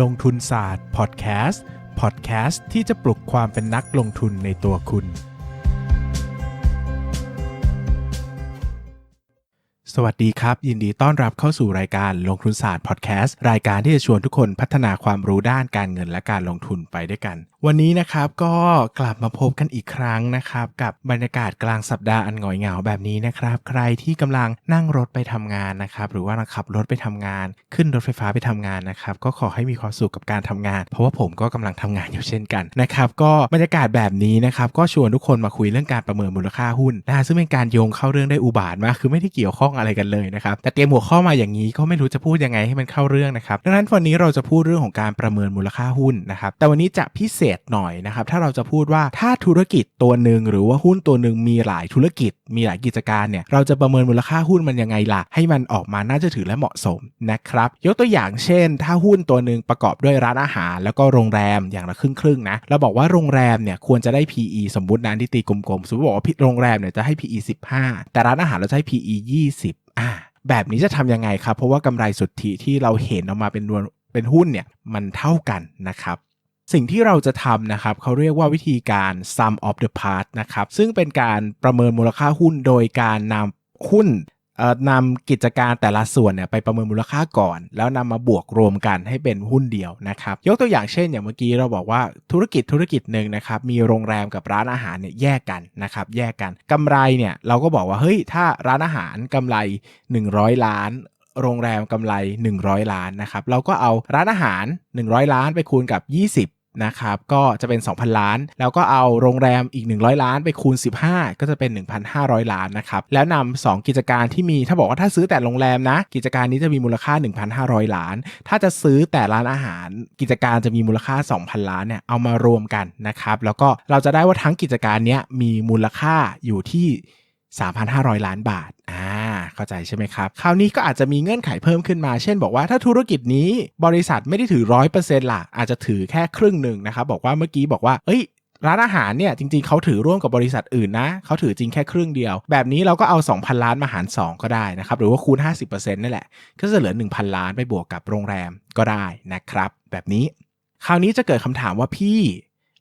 ลงทุนศาสตร์พอดแคสต์พอดแคสต์ที่จะปลุกความเป็นนักลงทุนในตัวคุณ สวัสดีครับ ยินดีต้อนรับเข้าสู่รายการลงทุนศาสตร์พอดแคสต์รายการที่จะชวนทุกคนพัฒนาความรู้ด้านการเงินและการลงทุนไปด้วยกัน วันนี้นะครับก็กลับมาพบกันอีกครั้งนะครับ กับบรรยากาศกลางสัปดาห์อันหงอยเหงาแบบนี้นะครับ ใครที่กำลังนั่งรถไปทำงานนะครับ หรือว่าขับรถไปทำงาน ขึ้นรถไฟฟ้าไปทำงานนะครับ ก็ขอให้มีความสุขกับการทำงาน เพราะว่าผมก็กำลังทำงานอยู่เช่นกันนะครับ ก็บรรยากาศแบบนี้นะครับ ก็ชวนทุกคนมาคุยเรื่องการประเมินมูลค่าหุ้นนะฮะซึ่งเป็นการโยงเข้าเรื่องได้อุบาทมากคือไม่ได้เกี่ยวข้องอะไรกันเลยนะครับ แต่เตรียมหัวข้อมาอย่างนี้ก็ไม่รู้จะพูดยังไงให้มันเข้าเรื่องนะครับดังนั้นวันนี้เราจะพูดเรื่องของการประเมินมูลค่าหุ้นนะครับแต่วันนี้จะพิเศษหน่อยนะครับ ถ้าเราจะพูดว่าถ้าธุรกิจตัวหนึ่งหรือว่าหุ้นตัวหนึ่งมีหลายธุรกิจ มีหลายกิจการเนี่ยเราจะประเมินมูลค่าหุ้นมันยังไงล่ะ ให้มันออกมาน่าจะถือและเหมาะสมนะครับ ยกตัวอย่างเช่น ถ้าหุ้นตัวหนึ่งประกอบด้วยร้านอาหาร แล้วก็โรงแรมอย่างละครึ่งครึ่งๆนะเราบอกว่าโรงแรมเนี่ยควรจะได้ PE สมมุตินะที่ตีกลมๆสมมติบอกว่าโรงแรมเนี่ยจะให้ PE 15 แต่ร้านอาหารเราจะให้ PE 20อ่าแบบนี้จะทำยังไงครับ เพราะว่ากำไรสุทธิที่เราเห็นออกมาเป็นนวลเป็นหุ้นเนี่ยมันเท่ากันนะครับ สิ่งที่เราจะทำนะครับเขาเรียกว่าวิธีการ sum of the part นะครับ ซึ่งเป็นการประเมินมูลค่าหุ้นโดยการนำหุ้นเอ่อนำกิจการแต่ละส่วนเนี่ยไปประเมินมูลค่าก่อน แล้วนำมาบวกรวมกันให้เป็นหุ้นเดียวนะครับ ยกตัวอย่างเช่น อย่างเมื่อกี้เราบอกว่าธุรกิจธุรกิจหนึ่งนะครับมีโรงแรมกับร้านอาหารเนี่ยแยกกันนะครับแยกกันกำไรเนี่ยเราก็บอกว่าเฮ้ยถ้าร้านอาหารกำไร 100 ล้านโรงแรมกำไร 100 ล้านนะครับ เราก็เอาร้านอาหาร 100 ล้านไปคูณกับ 20 นะครับก็จะเป็น 2,000 ล้าน แล้วก็เอาโรงแรมอีก 100 ล้านไปคูณ 15 ก็จะเป็น 1,500 ล้านนะครับแล้วนำ2กิจการที่มีถ้าบอกว่าถ้าซื้อแต่โรงแรมนะ กิจการนี้จะมีมูลค่า 1,500 ล้าน ถ้าจะซื้อแต่ร้านอาหาร กิจการจะมีมูลค่า 2,000 ล้านเนี่ยเอามารวมกันนะครับแล้วก็เราจะได้ว่าทั้งกิจการนี้มีมูลค่าอยู่ที่ 3,500 ล้านบาทอ่า เข้าใจใช่ไหมครับ คราวนี้ก็อาจจะมีเงื่อนไขเพิ่มขึ้นมา เช่นบอกว่าถ้าธุรกิจนี้บริษัทไม่ได้ถือ100%ล่ะ อาจจะถือแค่ครึ่งหนึ่งนะครับ บอกว่าเมื่อกี้บอกว่า เอ้ยร้านอาหารเนี่ยจริงๆเขาถือร่วมกับบริษัทอื่นนะเขาถือจริงแค่ครึ่งเดียว แบบนี้เราก็เอา 2,000 ล้านมาหาร 2 ก็ได้นะครับ หรือว่าคูณ 50%นั่นแหละ ก็จะเหลือ 1,000 ล้านไปบวกกับโรงแรมก็ได้นะครับ แบบนี้ คราวนี้จะเกิดคำถามว่าพี่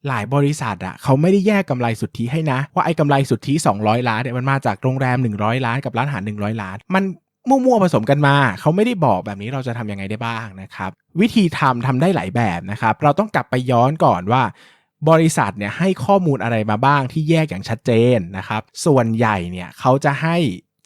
หลายบริษัทอะเขาไม่ได้แยกกำไรสุทธิให้นะ ว่าไอ้กำไรสุทธิ 200 ล้านเนี่ยมันมาจากโรงแรม 100 ล้านกับร้านอาหาร 100 ล้าน มันมั่วๆผสมกันมา เขาไม่ได้บอกแบบนี้เราจะทำยังไงได้บ้างนะครับ วิธีทำทำได้หลายแบบนะครับ เราต้องกลับไปย้อนก่อนว่า บริษัทเนี่ยให้ข้อมูลอะไรมาบ้างที่แยกอย่างชัดเจนนะครับ ส่วนใหญ่เนี่ยเขาจะให้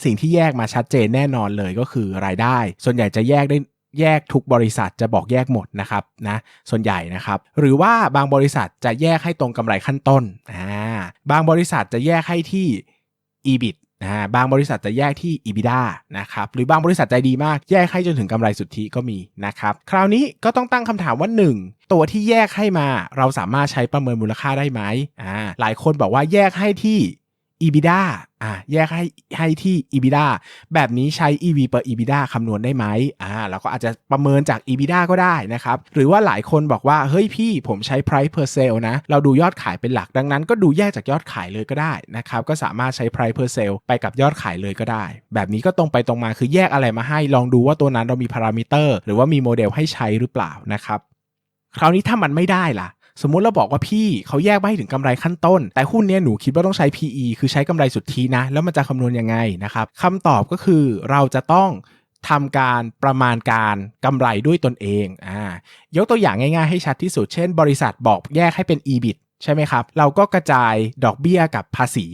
สิ่งที่แยกมาชัดเจนแน่นอนเลยก็คือรายได้ ส่วนใหญ่จะแยกได้ แยกทุกบริษัทจะบอกแยกหมดนะครับนะส่วนใหญ่นะครับ หรือว่าบางบริษัทจะแยกให้ตรงกำไรขั้นต้นอ่าบางบริษัทจะแยกให้ที่ EBIT อ่าบางบริษัทจะแยกที่ EBITDA นะครับหรือบางบริษัทใจดีมากแยกให้จนถึงกำไรสุทธิก็มีนะครับคราวนี้ก็ต้องตั้งคำถามว่า 1 ตัวที่แยกให้มา เราสามารถใช้ประเมินมูลค่าได้ไหมอ่าหลายคนบอกว่าแยกให้ที่ EBITDA อ่าแยกให้ให้ที่ EBITDA แบบนี้ใช้ EV per EBITDA คำนวณได้ไหมอ่าเราก็อาจจะประเมินจาก EBITDA ก็ได้นะครับ หรือว่าหลายคนบอกว่า เฮ้ยพี่ผมใช้ price per sale นะ เราดูยอดขายเป็นหลักดังนั้น ก็ดูแยกจากยอดขายเลยก็ได้นะครับ ก็สามารถใช้ price per sale ไปกับยอดขายเลยก็ได้ แบบนี้ก็ตรงไปตรงมาคือแยกอะไรมาให้ ลองดูว่าตัวนั้นเรามีพารามิเตอร์หรือว่ามีโมเดลให้ใช้หรือเปล่านะครับคราวนี้ถ้ามันไม่ได้ล่ะ สมมุติเราบอกว่าพี่เขาแยกมาให้ถึงกำไรขั้นต้น แต่หุ้นเนี้ยหนูคิดว่าต้องใช้ PE คือใช้กำไรสุทธินะ แล้วมันจะคำนวณยังไงนะครับคำตอบก็คือเราจะต้องทำการประมาณการกำไรด้วยตนเองอ่ายกตัวอย่างง่ายๆให้ชัดที่สุด เช่น บริษัทบอกแยกให้เป็น EBIT ใช่ไหมครับ เราก็กระจายดอกเบี้ยกับภาษี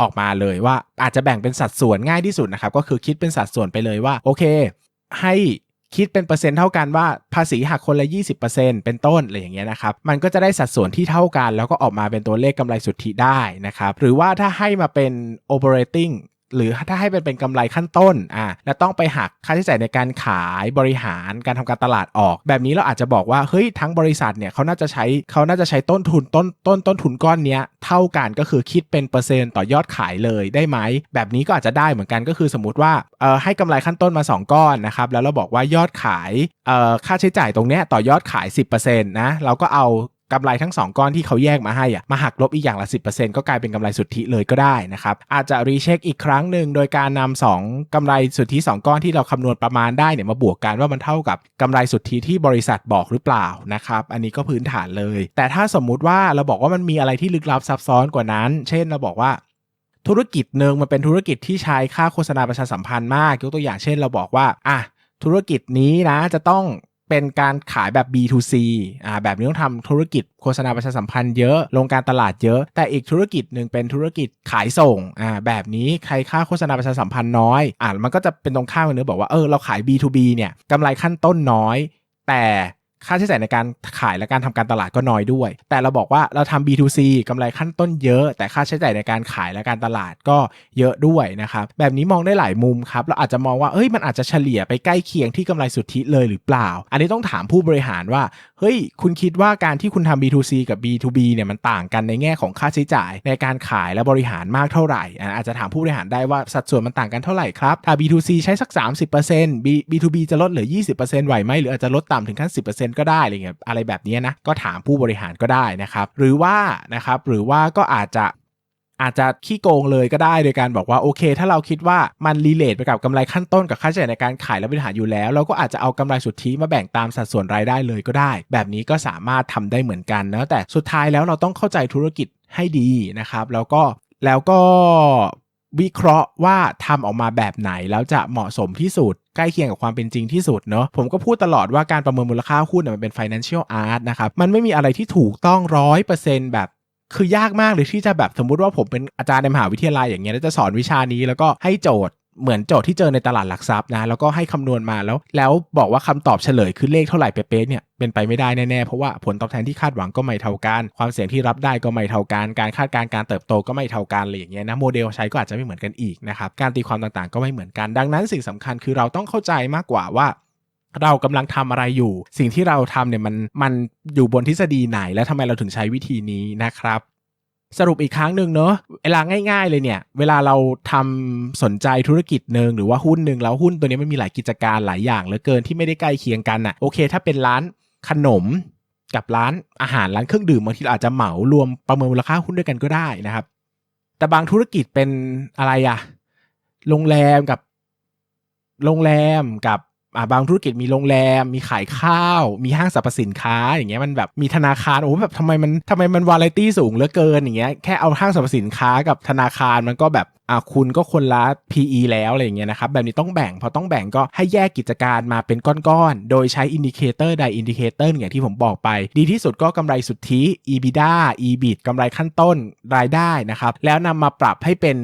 ออกมาเลยว่าอาจจะแบ่งเป็นสัดส่วนง่ายที่สุดนะครับ ก็คือคิดเป็นสัดส่วนไปเลยว่า โอเค ให้ คิดเป็นเปอร์เซ็นต์เท่ากันว่าภาษีหักคนละ 20%เป็นต้นอะไรอย่างเงี้ยนะครับ มันก็จะได้สัดส่วนที่เท่ากัน แล้วก็ออกมาเป็นตัวเลขกำไรสุทธิได้นะครับ หรือว่าถ้าให้มาเป็น operating หรือถ้าให้เป็นเป็นกำไรขั้นต้นอะแล้วต้องไปหักค่าใช้จ่ายในการขายบริหารการทำการตลาดออก แบบนี้เราอาจจะบอกว่าเฮ้ยทั้งบริษัทเนี่ยเขาน่าจะใช้เขาน่าจะใช้ต้นทุนต้นต้นต้นทุนก้อนเนี้ยเท่ากันก็คือคิดเป็นเปอร์เซ็นต์ต่อยอดขายเลยได้ไหมแบบนี้ก็อาจจะได้เหมือนกันก็คือสมมติว่าเอ่อให้กำไรขั้นต้นมา 2 ก้อนนะครับแล้วเราบอกว่ายอดขายเอ่อค่าใช้จ่ายตรงเนี้ยต่อยอดขาย 10%นะเราก็เอา กำไรทั้ง 2 ก้อนที่เขาแยกมาให้อะมาหักลบอีกอย่างละ 10%ก็กลายเป็นกำไรสุทธิเลยก็ได้นะครับอาจจะรีเช็คอีกครั้งหนึ่งโดยการนำ2กำไรสุทธิ 2 ก้อนที่เราคำนวณประมาณได้เนี่ยมาบวกกันว่ามันเท่ากับกำไรสุทธิที่บริษัทบอกหรือเปล่านะครับอันนี้ก็พื้นฐานเลย แต่ถ้าสมมุติว่าเราบอกว่ามันมีอะไรที่ลึกลับซับซ้อนกว่านั้น เช่นเราบอกว่าธุรกิจหนึ่งมันเป็นธุรกิจที่ใช้ค่าโฆษณาประชาสัมพันธ์มาก ยกตัวอย่างเช่น เราบอกว่าอะธุรกิจนี้นะจะต้อง เป็นการขายแบบ B2C อ่าแบบนี้ต้องทำธุรกิจโฆษณาประชาสัมพันธ์เยอะ ลงการตลาดเยอะ แต่อีกธุรกิจหนึ่งเป็นธุรกิจขายส่งอ่าแบบนี้ใครค่าโฆษณาประชาสัมพันธ์น้อยอ่ามันก็จะเป็นตรงข้ามกันเนื้อบอกว่าเออเราขาย B2B เนี่ยกำไรขั้นต้นน้อย แต่ ค่าใช้จ่ายในการขายและการทำการตลาดก็น้อยด้วย แต่เราบอกว่าเราทำ B2C กำไรขั้นต้นเยอะ แต่ค่าใช้จ่ายในการขายและการตลาดก็เยอะด้วยนะครับ แบบนี้มองได้หลายมุมครับ เราอาจจะมองว่าเอ้ยมันอาจจะเฉลี่ยไปใกล้เคียงที่กำไรสุทธิเลยหรือเปล่า อันนี้ต้องถามผู้บริหารว่า เฮ้ย คุณคิดว่าการที่คุณทำ B2C กับ B2B เนี่ยมันต่างกันในแง่ของค่าใช้จ่ายในการขายและบริหารมากเท่าไหร่อะอาจจะถามผู้บริหารได้ว่าสัดส่วนมันต่างกันเท่าไหร่ครับถ้า B2C ใช้สัก 30% B B2B จะลดเหลือ 20%ไหวไหมหรืออาจจะลดต่ำถึงขั้น 10%ก็ได้อะไรเงี้ยอะไรแบบนี้นะก็ถามผู้บริหารก็ได้นะครับ หรือว่านะครับหรือว่าก็อาจจะอาจจะขี้โกงเลยก็ได้โดยการบอกว่าโอเค ถ้าเราคิดว่ามันรีเลทไปกับกำไรขั้นต้นกับค่าใช้จ่ายในการขายและบริหารอยู่แล้ว เราก็อาจจะเอากำไรสุทธิมาแบ่งตามสัดส่วนรายได้เลยก็ได้ แบบนี้ก็สามารถทำได้เหมือนกันนะแต่สุดท้ายแล้วเราต้องเข้าใจธุรกิจให้ดีนะครับ แล้วก็แล้วก็วิเคราะห์ว่าทำออกมาแบบไหนแล้วจะเหมาะสมที่สุด ใกล้เคียงกับความเป็นจริงที่สุดเนาะผมก็พูดตลอดว่าการประเมินมูลค่าหุ้นเนี่ยมันเป็น financial art นะครับมันไม่มีอะไรที่ถูกต้องร้อยเปอร์เซ็นต์แบบคือยากมากเลยที่จะแบบสมมุติว่าผมเป็นอาจารย์ในมหาวิทยาลัยอย่างเงี้ยแล้วจะสอนวิชานี้แล้วก็ให้โจทย์ เหมือนโจทย์ที่เจอในตลาดหลักทรัพย์นะแล้วก็ให้คำนวณมาแล้ว แล้วบอกว่าคำตอบเฉลยคือเลขเท่าไหร่เป๊ะๆเนี่ยเป็นไปไม่ได้แน่ๆเพราะว่าผลตอบแทนที่คาดหวังก็ไม่เท่ากันความเสี่ยงที่รับได้ก็ไม่เท่ากันการคาดการณ์การเติบโตก็ไม่เท่ากันอะไรอย่างเงี้ยนะโมเดลใช้ก็อาจจะไม่เหมือนกันอีกนะครับการตีความต่างๆ ก็ไม่เหมือนกัน ดังนั้นสิ่งสำคัญคือเราต้องเข้าใจมากกว่าว่าเรากำลังทำอะไรอยู่ สิ่งที่เราทำเนี่ยมันมันอยู่บนทฤษฎีไหน และทำไมเราถึงใช้วิธีนี้นะครับ สรุปอีกครั้งหนึ่งเนอะเวลาง่าย ๆ เลยเนี่ย เวลาเราทำสนใจธุรกิจหนึ่งหรือว่าหุ้นหนึ่งแล้วหุ้นตัวนี้มันมีหลายกิจการหลายอย่างเหลือเกินที่ไม่ได้ใกล้เคียงกันอะ่ะโอเค ถ้าเป็นร้านขนมกับร้านอาหารร้านเครื่องดื่มบางทีเราอาจจะเหมารวมประเมินมูลค่าหุ้นด้วยกันก็ได้นะครับ แต่บางธุรกิจเป็นอะไรอะโรงแรมกับโรงแรมกับ บางธุรกิจมีโรงแรม มีขายข้าว มีห้างสรรพสินค้า อย่างเงี้ยมันแบบมีธนาคารโอ้แบบทำไมมันทำไมมันวาไรตี้สูงเหลือเกินอย่างเงี้ยแค่เอาห้างสรรพสินค้ากับธนาคารมันก็แบบอ่าคุณก็คนละ PE แล้วอะไรอย่างเงี้ยนะครับแบบนี้ต้องแบ่งพอต้องแบ่งก็ให้แยกกิจการมาเป็นก้อนๆ โดยใช้อินดิเคเตอร์ใดอินดิเคเตอร์อย่างที่ผมบอกไป ดีที่สุดก็กำไรสุทธิ EBITDA EBIT กำไรขั้นต้นรายได้นะครับแล้วนำมาปรับให้เป็น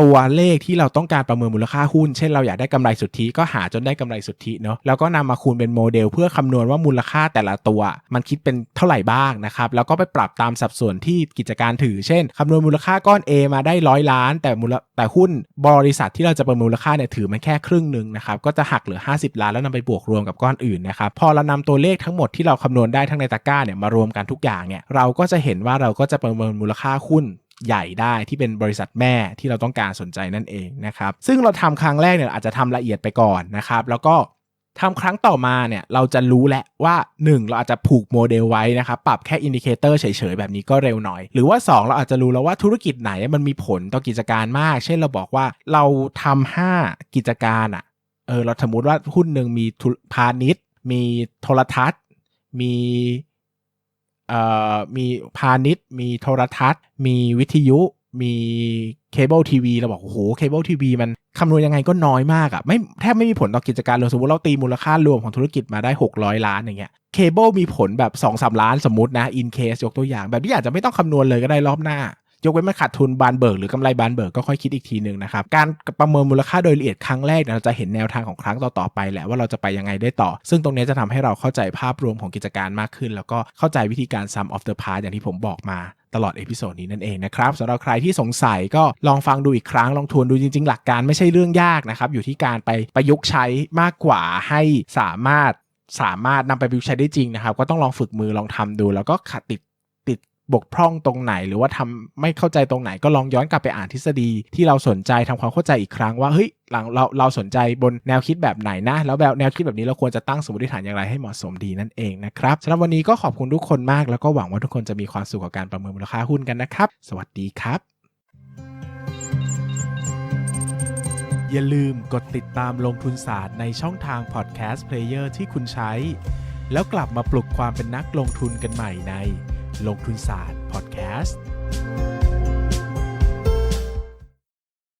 ตัวเลขที่เราต้องการประเมินมูลค่าหุ้น เช่นเราอยากได้กำไรสุทธิก็หาจนได้กำไรสุทธิเนาะแล้วก็นำมาคูณเป็นโมเดล เพื่อคำนวณว่ามูลค่าแต่ละตัว มันคิดเป็นเท่าไหร่บ้างนะครับแล้วก็ไปปรับตามสัดส่วนที่กิจการถือ เช่นคำนวณมูลค่าก้อน A มาได้ร้อยล้าน แต่มูลแต่หุ้นบริษัทที่เราจะประเมินมูลค่าเนี่ยถือมันแค่ครึ่งหนึ่งนะครับก็จะหักเหลือ 50 ล้านแล้วนำไปบวกรวมกับก้อนอื่นนะครับพอเรานำตัวเลขทั้งหมดที่เราคำนวณได้ทั้งในตะกร้าเนี่ยมารวมกันทุกอย่างเนี่ยเราก็จะเห็นว่าเราก็จะประเมินมูลค่าหุ้น ใหญ่ได้ที่เป็นบริษัทแม่ที่เราต้องการสนใจนั่นเองนะครับ ซึ่งเราทำครั้งแรกเนี่ยอาจจะทำละเอียดไปก่อนนะครับ แล้วก็ทำครั้งต่อมาเนี่ยเราจะรู้แหละว่า 1 เราอาจจะผูกโมเดลไว้นะครับปรับแค่อินดิเคเตอร์เฉยๆ แบบนี้ก็เร็วหน่อย หรือว่า 2 เราอาจจะรู้แล้วว่าธุรกิจไหนมันมีผลต่อกิจการมาก เช่นเราบอกว่าเราทำห้ากิจการอะ่ะเออเราสมมติว่าหุ้นหนึ่งมีธุพาณิชย์ มีโทรทัศน์ มี มีพาณิชย์ มีโทรทัศน์ มีวิทยุ มีเคเบิลทีวีเราบอกโอ้โหเคเบิลทีวีมันคำนวณยังไงก็น้อยมากอะ่ะไม่แทบไม่มีผลต่อกิจการเลยสมมติเราตีมูลค่ารวมของธุรกิจมาได้ 600 ล้านอย่างเงี้ยเคเบิลมีผลแบบ2อสล้านสมมตินะอินเคสยกตัวอย่าง แบบที่อาจจะไม่ต้องคำนวณเลยก็ได้รอบหน้า ยกเว้นมันขาดทุนบานเบิกหรือกำไรบานเบิกก็ค่อยคิดอีกทีหนึ่งนะครับการประเมินมูลค่าโดยละเอียดครั้งแรกเราจะเห็นแนวทางของครั้งต่อๆไปแหละว่าเราจะไปยังไงได้ต่อ ซึ่งตรงนี้จะทำให้เราเข้าใจภาพรวมของกิจการมากขึ้น แล้วก็เข้าใจวิธีการ sum of the part อย่างที่ผมบอกมาตลอดเอพิโซดนี้นั่นเองนะครับสำหรับใครที่สงสัยก็ลองฟังดูอีกครั้งลองทวนดูจริง ๆ หลักการไม่ใช่เรื่องยากนะครับอยู่ที่การไปประยุกต์ใช้มากกว่าให้สามารถสามารถนำไปประยุกต์ใช้ได้จริงนะครับ ก็ต้องลองฝึกมือลองทำดู แล้วก็ขัดติด บกพร่องตรงไหน หรือว่าทำไม่เข้าใจตรงไหนก็ลองย้อนกลับไปอ่านทฤษฎีที่เราสนใจทำความเข้าใจอีกครั้งว่าเฮ้ยหลังเราเราสนใจบนแนวคิดแบบไหนนะ แล้วแบบแนวคิดแบบนี้เราควรจะตั้งสมมติฐานอย่างไรให้เหมาะสมดีนั่นเองนะครับสำหรับวันนี้ก็ขอบคุณทุกคนมาก แล้วก็หวังว่าทุกคนจะมีความสุขกับการประเมินมูลค่าหุ้นกันนะครับ สวัสดีครับ อย่าลืมกดติดตามลงทุนศาสตร์ในช่องทางพอดแคสต์เพลเยอร์ที่คุณใช้ แล้วกลับมาปลุกความเป็นนักลงทุนกันใหม่ใน ลงทุนศาสตร์พอดแคสต์